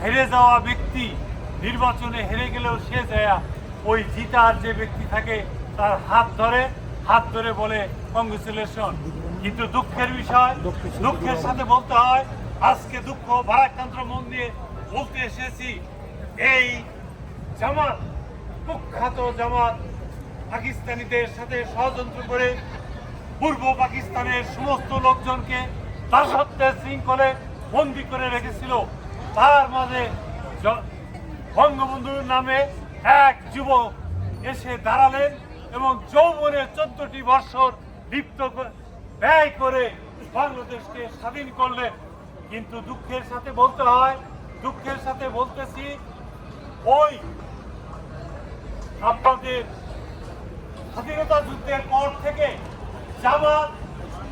হেরে যাওয়া ব্যক্তি নির্বাচনে হেরে গেলেও সে যায় ওই জিতার যে ব্যক্তি থাকে, তার হাত ধরে হাত ধরে বলে কংগ্রেচুলেশন কিন্তু দুঃখের বিষয়, দুঃখের সাথে বলতে হয়, আজকে দুঃখ, ভারাক্রান্ত মন দিয়ে বলতে এসেছি, এই জামাত, কুখ্যাত জামাত পাকিস্তানিদের সাথে ষড়যন্ত্র করে পূর্ব পাকিস্তানের সমস্ত লোকজনকে দাসত্বের শৃঙ্খলে বন্দি করে রেখেছিল। তার মাঝে বঙ্গবন্ধুর নামে এক যুবক এসে দাঁড়ালেন এবং যৌবনের চোদ্দটি বৎসর লিপ্ত ব্যয় করে বাংলাদেশকে স্বাধীন করলেন। কিন্তু দুঃখের সাথে বলতে হয়, দুঃখের সাথে বলতেছি, ওই আপনাদের স্বাধীনতা যুদ্ধের পর থেকে জামাত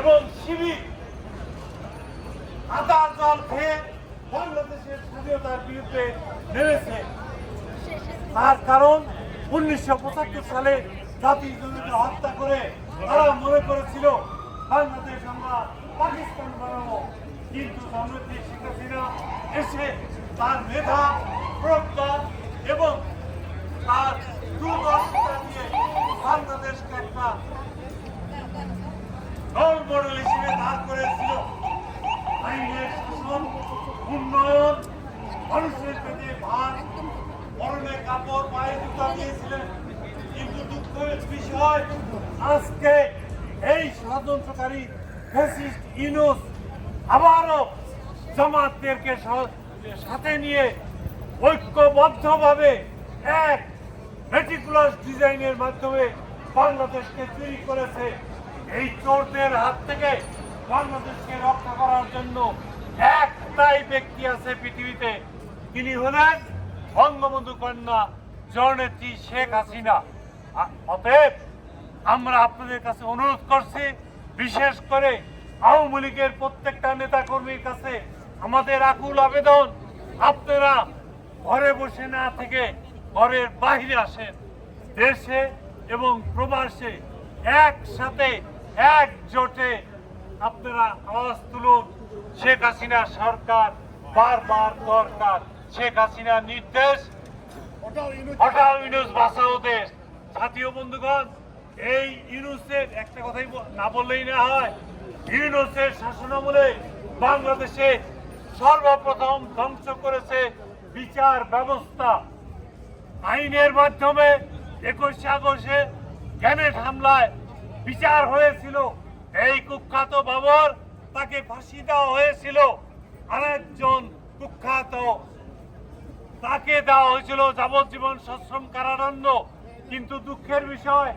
এবং শিবির আদার জল খেয়ে বিরুদ্ধে নেমেছে তার কারণ উনিশশো পঁচাত্তর সালে জাতি জমিকে হত্যা করে তারা মনে করেছিল, বাংলাদেশ আমরা পাকিস্তান বানাবো। কিন্তু সমৃদ্ধি শেখ এসে তার মেধা, প্রজ্ঞা এবং তার দূরদর্শিতা দিয়ে বাংলাদেশকে একটা রোল মডেল হিসেবে দাঁড় করেছিল আইনের শাসন উন্নয়ন মানুষের পেটে ভাত পরনে কাপড় পায়ে জুতা দিয়েছিলেন কিন্তু দুঃখের বিষয় আজকে এই ষড়যন্ত্রকারী ফ্যাসিস্ট ইনুস আবারও জামাতদেরকে সাথে নিয়ে ঐক্যবদ্ধভাবে এক মেটিকুলাস ডিজাইনের মাধ্যমে বাংলাদেশকে চুরি করেছে। এই চোরদের হাত থেকে বাংলাদেশকে রক্ষা করার জন্য একটাই ব্যক্তি আছে পৃথিবীতে। তিনি হলেন বঙ্গবন্ধু কন্যা জননেত্রী শেখ হাসিনা। অতএব আমরা আপনাদের কাছে অনুরোধ করছি বিশেষ করে আওয়ামী লীগের প্রত্যেকটা নেতা কর্মীর কাছে আমাদের আকুল আবেদন আপনারা ঘরে বসে না থেকে ঘরের বাইরে আসেন। দেশে এবং প্রবাসে একসাথে একজোটে আপনারা আওয়াজ তুলুন শেখ হাসিনা সরকার বারবার দরকার। শেখ হাসিনার নির্দেশ হঠাৎ ইউনুস বাঁচাও দেশ। জাতীয় বন্ধুগণ এই ইউনুসের একটা কথাই না বললেই না হয় ইউনুসের শাসনামলে বাংলাদেশে সর্বপ্রথম ধ্বংস করেছে বিচার ব্যবস্থা। আইনের মাধ্যমে একুশে আগস্টে গ্যানেট হামলায় বিচার হয়েছিল। এই কুখ্যাত বাবর তাকে ফাঁসি দেওয়া হয়েছিল। আরেকজন কুখ্যাত তাকে দেওয়া হয়েছিল যাবজ্জীবন সশ্রম কারাদণ্ড। কিন্তু দুঃখের বিষয়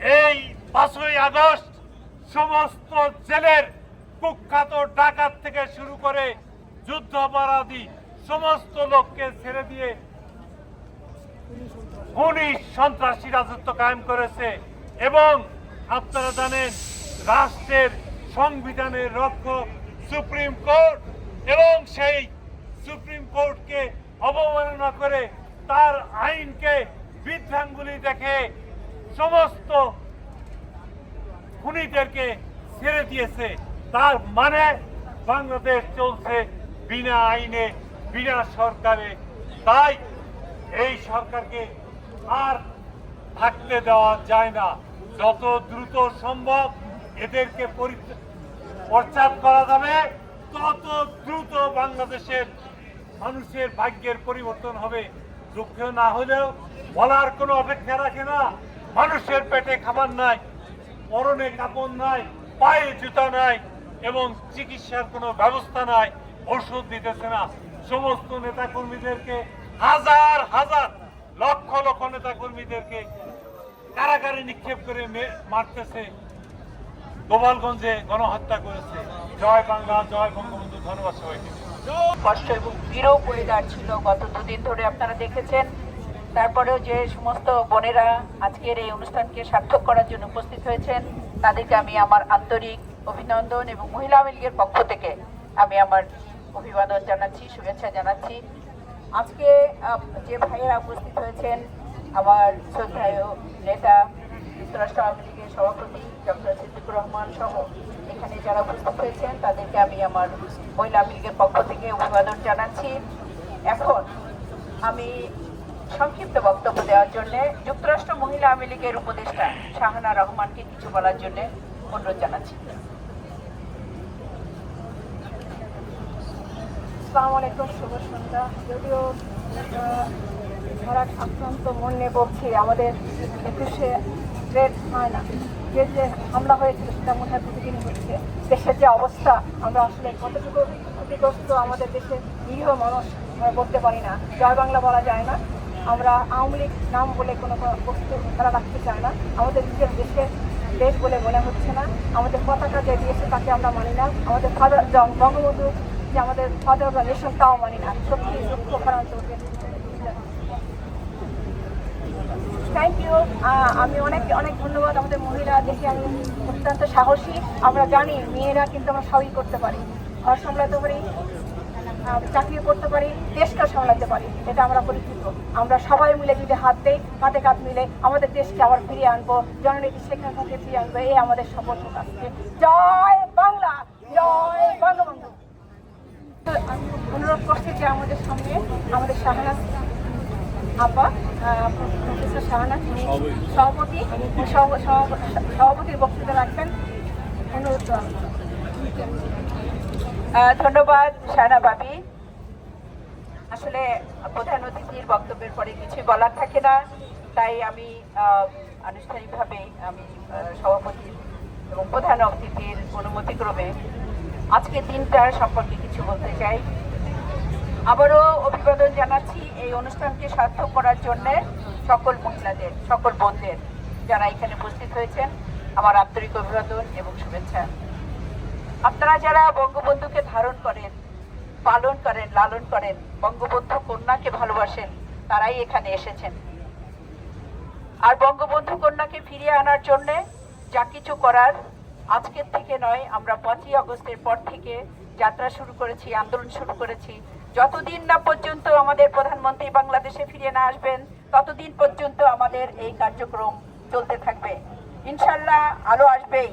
এই পাঁচই আগস্ট সমস্ত জেলের কুখ্যাত ডাকাত থেকে শুরু করে যুদ্ধ অপরাধী সমস্ত লোককে ছেড়ে দিয়ে খুনি সন্ত্রাসী রাজত্ব কায়েম করেছে এবং আপনারা জানেন, রাষ্ট্রের সংবিধানের রক্ষক সুপ্রিম কোর্ট এবং সেই সুপ্রিম কোর্টকে অবমাননা করে তার আইনকে বিভ্রাঙ্গুলি দেখে সমস্ত খুনিদেরকে ছেড়ে দিয়েছে। তার মানে বাংলাদেশ চলছে বিনা আইনে, বিনা সরকারে। তাই এই সরকারকে আর থাকতে দেওয়া যায় না। যত দ্রুত সম্ভব এদেরকে প্রচার করা যাবে। তত দ্রুত বাংলাদেশের মানুষের ভাগ্যের পরিবর্তন হবে। দুঃখ না হলেও বলার কোনো অপেক্ষা রাখে না। মানুষের পেটে খাবার নাই পরনে কাপড় নাই, পায়ে জুতা নাই এবং চিকিৎসার কোনো ব্যবস্থা নাই, ওষুধ দিতেছে না। সমস্ত নেতা কর্মীদেরকে হাজার হাজার, লক্ষ লক্ষ নেতা কর্মীদেরকে কারাগারে নিক্ষেপ করে মারতেছে। গোপালগঞ্জে গণহত্যা করেছে। জয় বাংলা, জয় বঙ্গবন্ধু, ধন্যবাদ সবাইকে। কষ্ট এবং বিরহ পরিবার ছিল গত দুদিন ধরে, আপনারা দেখেছেন। তারপরেও যে সমস্ত বোনেরা আজকের এই অনুষ্ঠানকে সার্থক করার জন্য উপস্থিত হয়েছেন, তাদেরকে আমি আমার আন্তরিক অভিনন্দন এবং মহিলা আওয়ামী পক্ষ থেকে আমি আমার অভিবাদন জানাচ্ছি, শুভেচ্ছা জানাচ্ছি। আজকে যে ভাইয়েরা উপস্থিত হয়েছেন, আমার শ্রদ্ধেয় নেতা, যুক্তরাষ্ট্র আওয়ামী লীগের সভাপতি, ডক্টর সিদ্দিকুর রহমান সহ এখানে যারা উপস্থিত হয়েছেন, তাদেরকে আমি আমার মহিলা আওয়ামী পক্ষ থেকে অভিবাদন জানাচ্ছি। এখন আমি সংক্ষিপ্ত বক্তব্য দেওয়ার জন্য যুক্তরাষ্ট্র মহিলা আওয়ামী লীগের উপদেষ্টা শাহানা রহমানকে কিছু বলার জন্য অনুরোধ জানাচ্ছি। সন্ধ্যা। যদিও আক্রান্ত আমাদের একুশে রেড হয় না। যে যে মনে হয় দেশের যে অবস্থা, আমরা আসলে কতটুকু ক্ষতিগ্রস্ত আমাদের দেশের নিরীহ মানুষ বলতে পারি না। জয় বাংলা বলা যায় না। আমরা আওয়ামী লীগ নাম বলে কোনো বস্তু তারা রাখতে চায় না। আমাদের নিজের দেশের দেশ বলে মনে হচ্ছে না। আমাদের পতাকা যে দিয়েছে তাকে আমরা মানি না। আমাদের ফাদার বঙ্গবন্ধু যে আমাদের ফাদার অফ নেশন তাও মানি না। সত্যি দুঃখ ভারান্ত থ্যাংক ইউ আমি অনেক অনেক ধন্যবাদ। আমাদের মহিলা দেখে আমি অত্যন্ত সাহসী। আমরা জানি মেয়েরা কিন্তু আমরা সবই করতে পারি। ঘর সামলাতে পারি। আহ, চাকরিও করতে পারি দেশকে সামলাতে পারি এটা আমরা পরিচিত। আমরা সবাই মিলে যদি হাত দেই হাতে কাঁধ মিলে আমাদের দেশকে আবার ফিরিয়ে আনব জননীতি শেখ হাসিনাকে ফিরিয়ে আনব এই আমাদের শপথ আজকে। জয় বাংলা জয় বঙ্গবন্ধু। অনুরোধ করছি যে আমাদের সামনে আমাদের শাহনাজ আপা প্রফেসর শাহনাজ উনি সভাপতি সভাপতির বক্তৃতা রাখবেন। অনুরোধ ধন্যবাদ সায়না বাবি আসলে প্রধান অতিথির বক্তব্যের পরে কিছুই বলার থাকে না, তাই আমি আনুষ্ঠানিকভাবে আমি সভাপতির এবং প্রধান অতিথির অনুমতিক্রমে আজকে দিনটার সম্পর্কে কিছু বলতে চাই। আবারও অভিবাদন জানাচ্ছি এই অনুষ্ঠানকে সার্থক করার জন্য সকল মহিলাদের, সকল বোনদের যারা এখানে উপস্থিত হয়েছেন। আমার আন্তরিক অভিবাদন এবং শুভেচ্ছা। আপনারা যারা বঙ্গবন্ধুকে ধারণ করেন, পালন করেন, লালন করেন, বঙ্গবন্ধু কন্যাকে ভালোবাসেন, তারাই এখানে এসেছেন। আর বঙ্গবন্ধু কন্যাকে ফিরিয়ে আনার জন্যে যা কিছু করার আজকের থেকে নয়, আমরা পাঁচই আগস্টের পর থেকে যাত্রা শুরু করেছি, আন্দোলন শুরু করেছি। যতদিন না পর্যন্ত আমাদের প্রধানমন্ত্রী বাংলাদেশে ফিরে না আসবেন, ততদিন পর্যন্ত আমাদের এই কার্যক্রম চলতে থাকবে। ইনশাল্লাহ আলো আসবেই।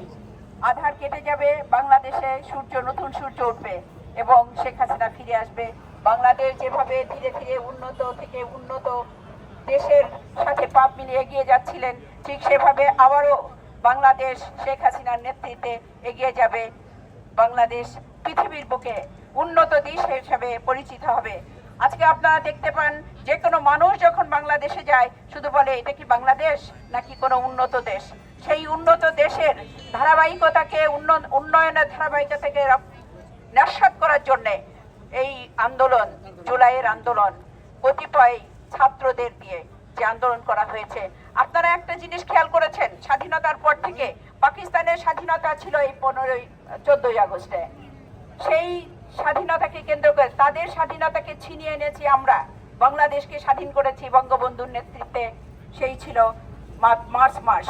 আধার কেটে যাবে, বাংলাদেশে সূর্য, নতুন সূর্য উঠবে এবং শেখ হাসিনা ফিরে আসবে। বাংলাদেশ যেভাবে ধীরে ধীরে উন্নত থেকে উন্নত দেশের সাথে পাপ মিলিয়ে এগিয়ে যাচ্ছিলেন, ঠিক সেভাবে আবারও বাংলাদেশ শেখ হাসিনার নেতৃত্বে এগিয়ে যাবে। বাংলাদেশ পৃথিবীর বুকে উন্নত দেশ হিসেবে পরিচিত হবে। আজকে আপনারা দেখতে পান যে কোনো মানুষ যখন বাংলাদেশে যায়, শুধু বলে, এটা কি বাংলাদেশ নাকি কোনো উন্নত দেশ? সেই উন্নত দেশের ধারাবাহিকতাকে উন্নয়নের ধারাবাহিকতাকে রক- নস্বাত করার জন্যে এই আন্দোলন, জুলাইয়ের আন্দোলন, কতিপয় ছাত্রদের দিয়ে যে আন্দোলন করা হয়েছে। আপনারা একটা জিনিস খেয়াল করেছেন, স্বাধীনতার পর থেকে পাকিস্তানের স্বাধীনতা ছিল এই পনেরোই, চোদ্দই আগস্টে। সেই স্বাধীনতাকে কেন্দ্র করে, তাদের স্বাধীনতাকে ছিনিয়ে এনেছি আমরা, বাংলাদেশকে স্বাধীন করেছি বঙ্গবন্ধুর নেতৃত্বে, সেই ছিল মার্চ মাস।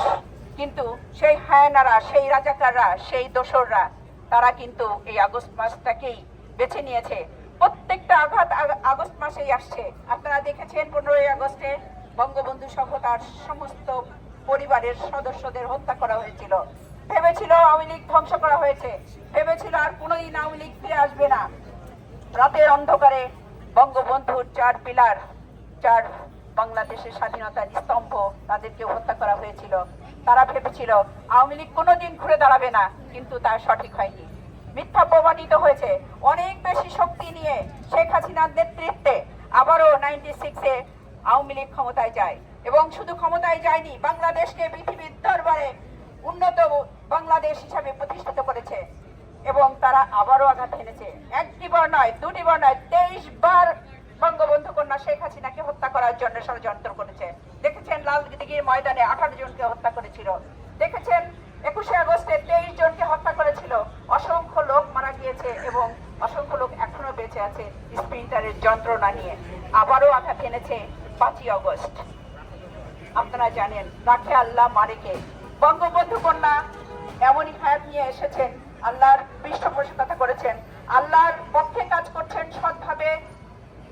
কিন্তু সেই হায়নারা, সেই রাজাকাররা, সেই দোসররা, তারা কিন্তু এই আগস্ট মাসটাকেই বেছে নিয়েছে। প্রত্যেকটা আঘাত আগ- আগস্ট মাসেই আসছে। আপনারা দেখেছেন পনেরোই আগস্টে বঙ্গবন্ধু সহ তার সমস্ত পরিবারের সদস্যদের হত্যা করা হয়েছিল। ভেবেছিল আওয়ামী লীগ ধ্বংস করা হয়েছে। ভেবেছিল আর কোনোদিন আওয়ামী লীগ ফিরে আসবে না। রাতের অন্ধকারে বঙ্গবন্ধুর চার পিলার, চার বাংলাদেশের স্বাধীনতার স্তম্ভ তাদেরকে হত্যা করা হয়েছিল। তারা ভেবেছিল, আওয়ামী লীগ কোনোদিন ঘুরে দাঁড়াবে না। কিন্তু তা সঠিক হয়নি। মিথ্যা প্রমাণিত হয়েছে। অনেক বেশি শক্তি নিয়ে শেখ হাসিনার নেতৃত্বে আবারও নাইনটি সিক্সে আওয়ামী লীগ ক্ষমতায় যায়। এবং শুধু ক্ষমতায় যায়নি, বাংলাদেশকে পৃথিবীর দরবারে উন্নত বাংলাদেশ হিসাবে প্রতিষ্ঠিত করেছে। এবং তারা আবারও আঘাত এনেছে একটি বার নয়, দুটি বার নয়, তেইশ বার বঙ্গবন্ধু কন্যা শেখ হাসিনাকে হত্যা করার জন্য ষড়যন্ত্র করেছে। দেখেছেন লালদিঘির ময়দানে আঠারো জনকে হত্যা করেছিল। দেখেছেন একুশে আগস্টে তেইশ জনকে হত্যা করেছিল। অসংখ্য লোক মারা গিয়েছে এবং অসংখ্য লোক এখনও বেঁচে আছে স্প্রিন্টারের যন্ত্রণা নিয়ে। আবারও আঘাত এনেছে পাঁচই আগস্ট। আপনারা জানেন রাখে আল্লাহ মারেকে। বঙ্গবন্ধু কন্যা এমনই হায়াত নিয়ে এসেছেন। আল্লাহর পৃষ্ঠপোষকতা করেছেন। আল্লাহর পক্ষে কাজ করছেন সৎভাবে।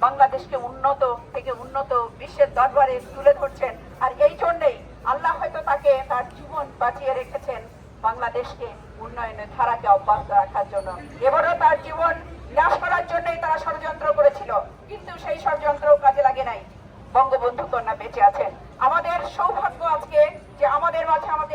বাংলাদেশকে উন্নত থেকে উন্নত বিশ্বের দরবারে তুলে ধরছেন। আর এই জন্যেই আল্লাহ হয়তো তাকে তার জীবন বাঁচিয়ে রেখেছেন বাংলাদেশকে উন্নয়নের ধারাকে অব্যাহত রাখার জন্য। এবারও তার জীবন নাশ করার জন্যই তারা ষড়যন্ত্র করেছিল, কিন্তু সেই ষড়যন্ত্র কাজে লাগে নাই। বঙ্গবন্ধু কন্যা বেঁচে আছেন। আমাদের সৌভাগ্য আজকে যে আমাদের মাঝে আমাদের